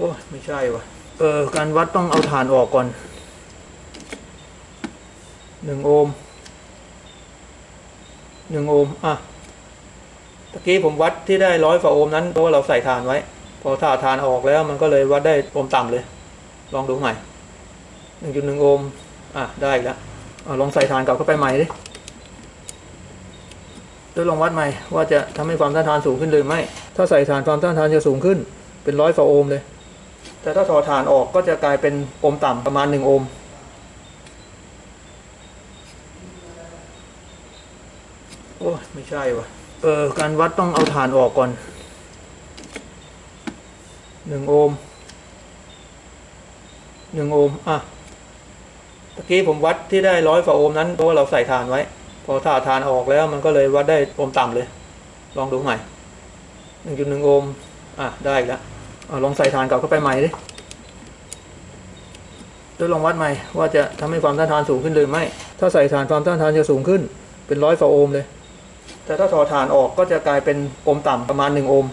อ้ไม่ใช่วะเออ การวัดต้องเอาฐานออกก่อนหนึ่งโอห์มหนึ่งโอห์มอะตะกี้ผมวัดที่ได้ร้อยฝ่าโอห์มนั้นเพราะว่าเราใส่ฐานไว้ พอถ้าฐานออกแล้วมันก็เลยวัดได้โอห์มต่ำเลย ลองดูใหม่หนึ่งจุดหนึ่งโอห์มอะได้อีกแล้วลองใส่ฐานเกลับเข้าไปใหม่ดิแล้วลองวัดใหม่ว่าจะทำให้ความต้านทานสูงขึ้นหรือไม่ ถ้าใส่ฐานความต้านทานจะสูงขึ้น เป็นร้อยฝ่าโอห์มเลย แต่ถ้าถอดฐานออกก็จะกลายเป็นโอห์มต่ำประมาณหนึ่งโอห์มโอ้ยไม่ใช่วะเออการวัดต้องเอาฐานออกก่อนหนึ่งโอห์มหนึ่งโอห์มอะตะกี้ผมวัดที่ได้ร้อยฝ่าโอห์มนั้นเพราะว่าเราใส่ฐานไว้ พอถ้าฐานออกแล้วมันก็เลยวัดได้โอห์มต่ำเลย ลองดูใหม่หนึ่งจุดหนึ่งโอห์มอะได้แล้ว อลองใส่ฐานกลับเข้าไปใหม่ดิแล้วลองวัดใหม่ว่าจะทำให้ความต้านทานสูงขึ้นหรือไม่ ถ้าใส่ฐานความต้านทานจะสูงขึ้น เป็นร้อยฝ่าโอห์มเลย แต่ถ้าถอดฐานออกก็จะกลายเป็นโอห์มต่ำประมาณหนึ่งโอห์ม